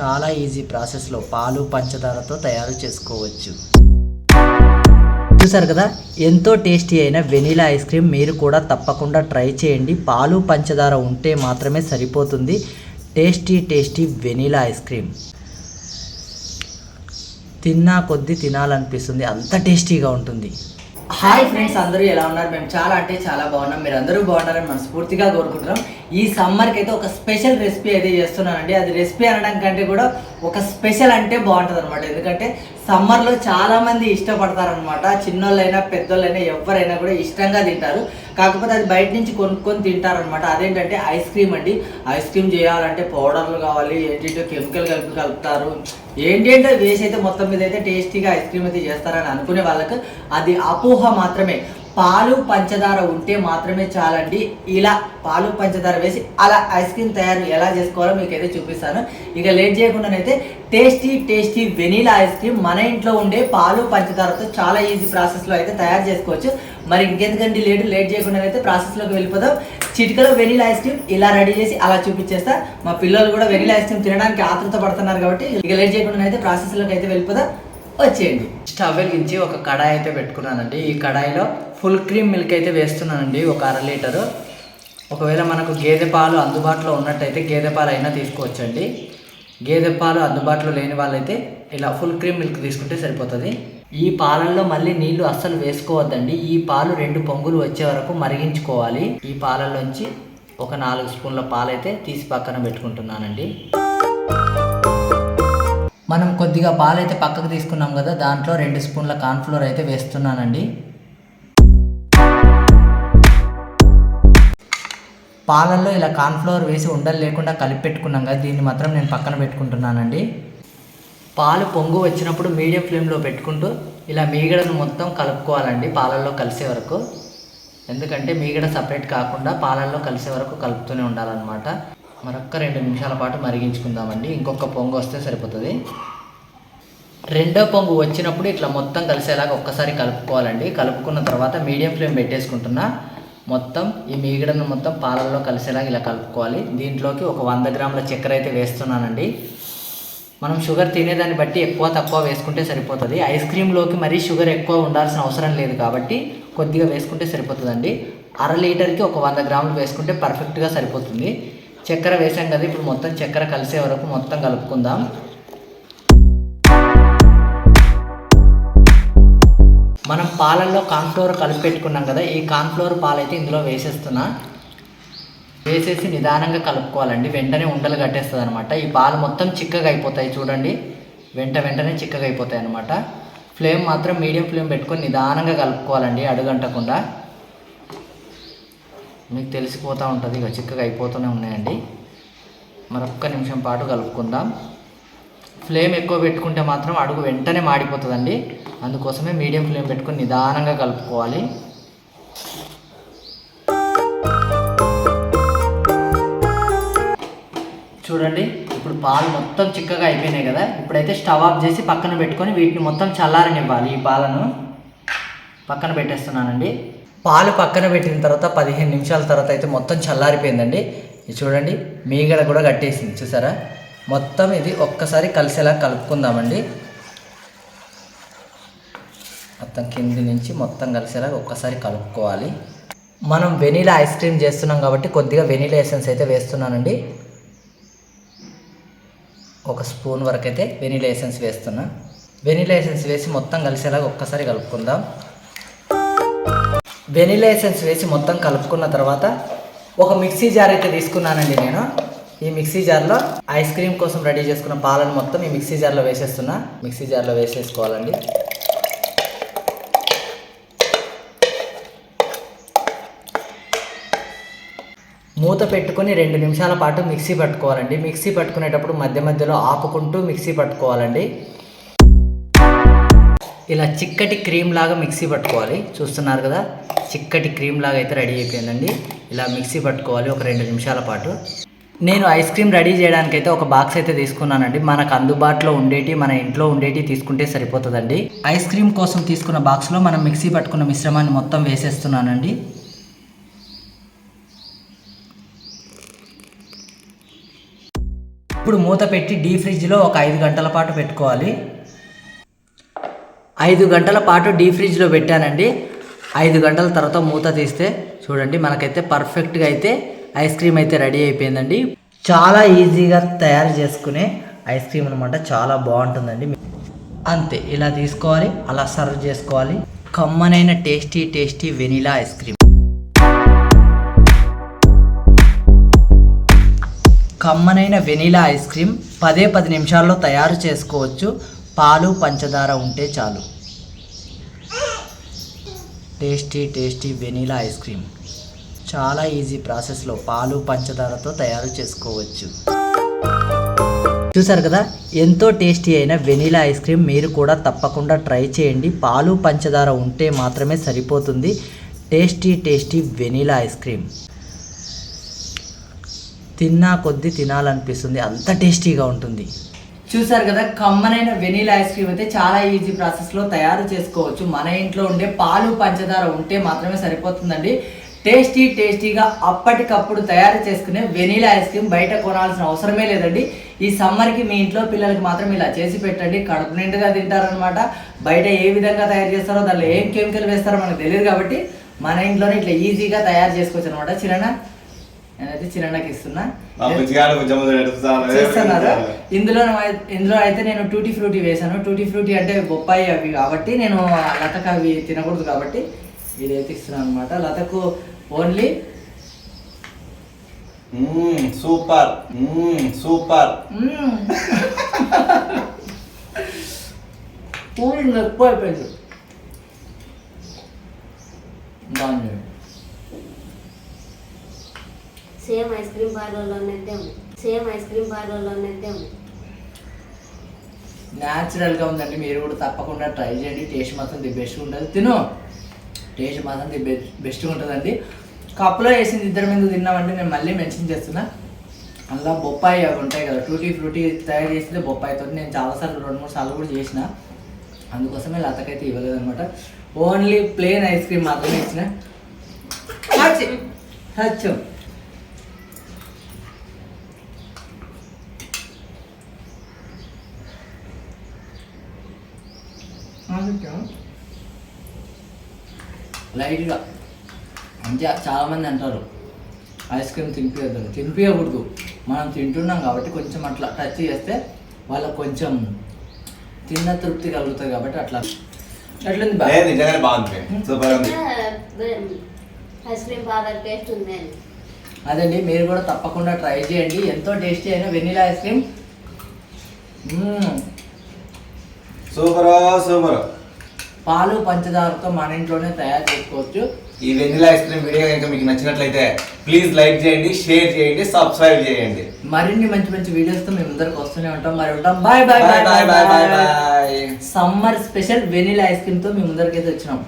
చాలా ఈజీ ప్రాసెస్లో పాలు పంచదారతో తయారు చేసుకోవచ్చు. చూసారు కదా? ఎంతో టేస్టీ అయిన వెనీలా ఐస్ క్రీమ్ మీరు కూడా తప్పకుండా ట్రై చేయండి. పాలు పంచదార ఉంటే మాత్రమే సరిపోతుంది. Tasty tasty vanilla ice cream. తిన్నా కొద్దీ తినాలనిపిస్తుంది. అంత టేస్టీగా ఉంటుంది. హాయ్ ఫ్రెండ్స్ అందరూ ఎలా ఉన్నారు? మేము చాలా అంటే చాలా బాగున్నాం. మీరు అందరూ బాగున్నారని మనస్ఫూర్తిగా కోరుకుంటున్నాం. ఈ సమ్మర్కి అయితే ఒక స్పెషల్ రెసిపీ అయితే చేస్తున్నానండి. అది రెసిపీ అనడం కంటే కూడా ఒక స్పెషల్ అంటే బాగుంటుంది అనమాట ఎందుకంటే సమ్మర్లో చాలామంది ఇష్టపడతారనమాట చిన్నోళ్ళైనా పెద్దోళ్ళైనా ఎవరైనా కూడా ఇష్టంగా తింటారు. కాకపోతే అది బయట నుంచి కొనుక్కొని తింటారనమాట అదేంటంటే ఐస్ క్రీమ్ అండి. ఐస్ క్రీమ్ చేయాలంటే పౌడర్లు కావాలి ఏంటంటే కెమికల్ కలిపి కలుపుతారు. ఏంటంటే వేసి అయితే మొత్తం మీద అయితే టేస్టీగా ఐస్ క్రీమ్ అయితే చేస్తారని అనుకునే వాళ్ళకి అది అపోహ మాత్రమే. పాలు పంచదార ఉంటే మాత్రమే చాలండి. ఇలా పాలు పంచదార వేసి అలా ఐస్ క్రీమ్ తయారు ఎలా చేసుకోవాలో మీకు అయితే చూపిస్తాను. ఇక late చేయకుండానైతే tasty tasty vanilla ice cream మన ఇంట్లో ఉండే పాలు పంచదారతో చాలా ఈజీ ప్రాసెస్లో అయితే తయారు చేసుకోవచ్చు. మరి ఇంకెందుకండి లేట్ లేట్ చేయకుండా అయితే ప్రాసెస్లోకి వెళ్ళిపోదాం. చిటికలో వెనీలా ఐస్ క్రీమ్ ఇలా రెడీ చేసి అలా చూపించేస్తా. మా పిల్లలు కూడా వెనీలా ఐస్ క్రీమ్ తినడానికి ఆతృత పడుతున్నారు కాబట్టి ఇక లేట్ చేయకుండా అయితే ప్రాసెస్లోకి అయితే వెళ్ళిపోదాం. వచ్చేయండి. స్టవ్ వెలిగించి ఒక కడాయి అయితే పెట్టుకున్నానండి. ఈ కడాయిలో ఫుల్ క్రీమ్ మిల్క్ అయితే వేస్తున్నానండి ఒక అర లీటరు. ఒకవేళ మనకు గేదె పాలు అందుబాటులో ఉన్నట్టయితే గేదె పాలు అయినా తీసుకోవచ్చండి. గేదె పాలు అందుబాటులో లేని వాళ్ళైతే ఇలా ఫుల్ క్రీమ్ మిల్క్ తీసుకుంటే సరిపోతుంది. ఈ పాలల్లో మళ్ళీ నీళ్ళు అస్సలు వేసుకోవద్దండి. ఈ పాలు రెండు పొంగులు వచ్చే వరకు మరిగించుకోవాలి. ఈ పాలల్లోంచి ఒక నాలుగు స్పూన్ల పాలైతే తీసి పక్కన పెట్టుకుంటున్నానండి. మనం కొద్దిగా పాలైతే పక్కకు తీసుకున్నాం కదా దాంట్లో రెండు స్పూన్ల కార్న్ఫ్లోర్ అయితే వేస్తున్నానండి. పాలల్లో ఇలా కార్న్ఫ్లోర్ వేసి ఉండలు లేకుండా కలిపి పెట్టుకున్నాం కదా దీన్ని మాత్రం నేను పక్కన పెట్టుకుంటున్నానండి. పాలు పొంగు వచ్చినప్పుడు మీడియం ఫ్లేమ్లో పెట్టుకుంటూ ఇలా మీగడను మొత్తం కలుపుకోవాలండి పాలల్లో కలిసే వరకు. ఎందుకంటే మీగడ సపరేట్ కాకుండా పాలల్లో కలిసే వరకు కలుపుతూనే ఉండాలన్నమాట. మరొక్క రెండు నిమిషాల పాటు మరిగించుకుందామండి. ఇంకొక పొంగు వస్తే సరిపోతుంది. రెండో పొంగు వచ్చినప్పుడు ఇట్లా మొత్తం కలిసేలాగా ఒక్కసారి కలుపుకోవాలండి. కలుపుకున్న తర్వాత మీడియం ఫ్లేమ్ పెట్టేసుకుంటున్నా. మొత్తం ఈ మీగడను మొత్తం పాలల్లో కలిసేలాగా ఇలా కలుపుకోవాలి. దీంట్లోకి ఒక వంద గ్రాముల చక్కెర అయితే వేస్తున్నానండి. మనం షుగర్ తినేదాన్ని బట్టి ఎక్కువ తక్కువ వేసుకుంటే సరిపోతుంది. ఐస్ క్రీమ్లోకి మరీ షుగర్ ఎక్కువ ఉండాల్సిన అవసరం లేదు కాబట్టి కొద్దిగా వేసుకుంటే సరిపోతుందండి. అర లీటర్కి ఒక వంద గ్రాములు వేసుకుంటే పర్ఫెక్ట్గా సరిపోతుంది. చక్కెర వేసాం కదా ఇప్పుడు మొత్తం చక్కెర కలిసే వరకు మొత్తం కలుపుకుందాం. మనం పాలల్లో కాన్ఫ్లోర్ కలిపి పెట్టుకున్నాం కదా ఈ కార్న్ఫ్లోర్ పాలైతే ఇందులో వేసేస్తున్నా. వేసేసి నిదానంగా కలుపుకోవాలండి వెంటనే ఉండలు కట్టేస్తుంది అనమాట ఈ పాలు మొత్తం చిక్కగా అయిపోతాయి చూడండి వెంట వెంటనే చిక్కగా అయిపోతాయి అనమాట ఫ్లేమ్ మాత్రం మీడియం ఫ్లేమ్ పెట్టుకొని నిదానంగా కలుపుకోవాలండి అడుగంటకుండా. మీకు తెలిసిపోతూ ఉంటుంది ఇక చిక్కగా అయిపోతూనే ఉన్నాయండి. మరొక్క నిమిషం పాటు కలుపుకుందాం. ఫ్లేమ్ ఎక్కువ పెట్టుకుంటే మాత్రం అడుగు వెంటనే మాడిపోతుందండి. అందుకోసమే మీడియం ఫ్లేమ్ పెట్టుకొని నిదానంగా కలుపుకోవాలి. చూడండి ఇప్పుడు పాలు మొత్తం చిక్కగా అయిపోయినాయి కదా. ఇప్పుడైతే స్టవ్ ఆఫ్ చేసి పక్కన పెట్టుకొని వీటిని మొత్తం చల్లారనివ్వాలి ఈ పాలను. పక్కన పెట్టేస్తున్నానండి. పాలు పక్కన పెట్టిన తర్వాత పదిహేను నిమిషాల తర్వాత అయితే మొత్తం చల్లారిపోయిందండి. ఇది చూడండి మీగడ కూడా కట్టేసింది చూసారా? మొత్తం ఇది ఒక్కసారి కలిసేలా కలుపుకుందామండి. మొత్తం కింది నుంచి మొత్తం కలిసేలా ఒక్కసారి కలుపుకోవాలి. మనం వెనీలా ఐస్ క్రీమ్ చేస్తున్నాం కాబట్టి కొద్దిగా వెనీలా ఎసెన్స్ అయితే వేస్తున్నానండి. ఒక స్పూన్ వరకు అయితే వెనీలా ఎసెన్స్ వేస్తున్నా. వెనీలా ఎసెన్స్ వేసి మొత్తం కలిసేలాగా ఒక్కసారి కలుపుకుందాం. వెనిలా ఎసెన్స్ వేసి మొత్తం కలుపుకున్న తర్వాత ఒక మిక్సీ జార్ అయితే తీసుకున్నానండి నేను. ఈ మిక్సీ జార్లో ఐస్ క్రీమ్ కోసం రెడీ చేసుకున్న పాలను మొత్తం ఈ మిక్సీ జార్లో వేసేస్తున్నా. మిక్సీ జార్లో వేసేసుకోవాలండి. మూత పెట్టుకొని రెండు నిమిషాల పాటు మిక్సీ పట్టుకోవాలండి. మిక్సీ పట్టుకునేటప్పుడు మధ్య మధ్యలో ఆపుకుంటూ మిక్సీ పట్టుకోవాలండి. ఇలా చిక్కటి క్రీమ్ లాగా మిక్సీ పట్టుకోవాలి. చూస్తున్నారు కదా? చిక్కటి క్రీమ్ లాగా అయితే రెడీ అయిపోయిందండి. ఇలా మిక్సీ పట్టుకోవాలి ఒక రెండు నిమిషాల పాటు. నేను ఐస్ క్రీమ్ రెడీ చేయడానికి అయితే ఒక బాక్స్ అయితే తీసుకున్నానండి. మనకు అందుబాటులో ఉండేటి మన ఇంట్లో ఉండేటి తీసుకుంటే సరిపోతుందండి. ఐస్ క్రీమ్ కోసం తీసుకున్న బాక్స్లో మనం మిక్సీ పట్టుకున్న మిశ్రమాన్ని మొత్తం వేసేస్తున్నానండి. ఇప్పుడు మూత పెట్టి డీ ఫ్రిడ్జ్లో ఒక ఐదు గంటల పాటు పెట్టుకోవాలి. ఐదు గంటల పాటు డీ ఫ్రిడ్జ్లో పెట్టానండి. ఐదు గంటల తర్వాత మూత తీస్తే చూడండి మనకైతే పర్ఫెక్ట్గా అయితే ఐస్ క్రీమ్ అయితే రెడీ అయిపోయిందండి. చాలా ఈజీగా తయారు చేసుకునే ఐస్ క్రీమ్ అనమాట చాలా బాగుంటుందండి. అంతే ఇలా తీసుకోవాలి అలా సర్వ్ చేసుకోవాలి. కమ్మనైన tasty tasty vanilla ice cream. కమ్మనైన వెనీలా ఐస్ క్రీమ్ పదే పది నిమిషాల్లో తయారు చేసుకోవచ్చు. పాలు పంచదార ఉంటే చాలు. Tasty tasty vanilla ice cream. చాలా ఈజీ ప్రాసెస్లో పాలు పంచదారతో తయారు చేసుకోవచ్చు. చూసారు కదా? ఎంతో టేస్టీ అయిన వెనీలా ఐస్ క్రీమ్ మీరు కూడా తప్పకుండా ట్రై చేయండి. పాలు పంచదార ఉంటే మాత్రమే సరిపోతుంది. Tasty tasty vanilla ice cream. తిన్నా కొద్దీ తినాలనిపిస్తుంది. అంత టేస్టీగా ఉంటుంది. చూసారు కదా కమ్మనైన వెనీలా ఐస్ క్రీమ్ అయితే చాలా ఈజీ ప్రాసెస్లో తయారు చేసుకోవచ్చు. మన ఇంట్లో ఉండే పాలు పంచదార ఉంటే మాత్రమే సరిపోతుందండి. టేస్టీ టేస్టీగా అప్పటికప్పుడు తయారు చేసుకునే వెనీలా ఐస్ క్రీమ్ బయట కొనాల్సిన అవసరమే లేదండి. ఈ సమ్మర్కి మీ ఇంట్లో పిల్లలకి మాత్రం ఇలా చేసి పెట్టండి. కడుపు నిండుగా తింటారనమాట బయట ఏ విధంగా తయారు చేస్తారో దానిలో ఏం కెమికల్ వేస్తారో మనకు తెలియదు కాబట్టి మన ఇంట్లోనే ఇట్లా ఈజీగా తయారు చేసుకోవచ్చు అనమాట చిన్న నేనైతే చిన్నకి ఇస్తున్నా. ఇందులో ఇందులో అయితే నేను టూటీ ఫ్రూటీ వేసాను టూటీ ఫ్రూటీ అంటే బొప్పాయి అవి కాబట్టి నేను లతకు అవి తినకూడదు కాబట్టి ఇదైతే ఇస్తున్నాను అనమాట లతకు ఓన్లీ సూపర్. సూపర్. కూలింగ్ ఎక్కువ అయిపోయింది. బాగుంది. సేమ్ ఐస్ క్రీమ్ పార్లర్లోనైతే ఉంది సేమ్ ఐస్ క్రీమ్ పార్లర్లోనైతే ఉంది న్యాచురల్గా ఉందండి. మీరు కూడా తప్పకుండా ట్రై చేయండి. టేస్ట్ మాత్రం ది బెస్ట్ ఉంటుంది. తిను. టేస్ట్ మాత్రం ది బెస్ట్ ఉంటుందండి. కప్పులో వేసింది ఇద్దరు మీద తిన్నామంటే నేను మళ్ళీ మెన్షన్ చేస్తున్నా. అందులో బొప్పాయి అవి ఉంటాయి కదా. టూటీ ఫ్రూటీ తయారు చేసింది బొప్పాయితో నేను చాలాసార్లు రెండు మూడు సార్లు కూడా చేసిన. అందుకోసమే లతకైతే ఇవ్వలేదు అనమాట ఓన్లీ ప్లేన్ ఐస్ క్రీమ్ మాత్రమే ఇచ్చిన. సత్యం లైట్గా. అంటే చాలామంది అంటారు. ఐస్ క్రీమ్ తినిపించద్దు తినిపించకూడదు మనం తింటున్నాం కాబట్టి కొంచెం అట్లా టచ్ చేస్తే వాళ్ళకి కొంచెం తిన్న తృప్తి కలుగుతుంది కాబట్టి అట్లా. ఎట్లుంది బా? లేదు నిజంగానే బాగుంది. సూపర్ ఉంది. ఐస్ క్రీమ్ టేస్ట్ ఉంది. అదండి మీరు కూడా తప్పకుండా ట్రై చేయండి. ఎంతో టేస్టీ అయిన vanilla ice cream. Super super. పాలు పంచదారతో మన ఇంట్లోనే తయారు చేసుకోవచ్చు. ఈ వెనిలా ఐస్ క్రీమ్ వీడియో కనుక మీకు నచ్చినట్లయితే ప్లీజ్ లైక్ చేయండి షేర్ చేయండి సబ్స్క్రైబ్ చేయండి. మరిన్ని మంచి మంచి వీడియోస్తో మేము ముందరకు వస్తూనే ఉంటాం. మరి ఉంటాం. Bye bye bye bye bye bye summer special vanilla ice క్రీమ్తో మేము ముందరికైతే వచ్చినాం.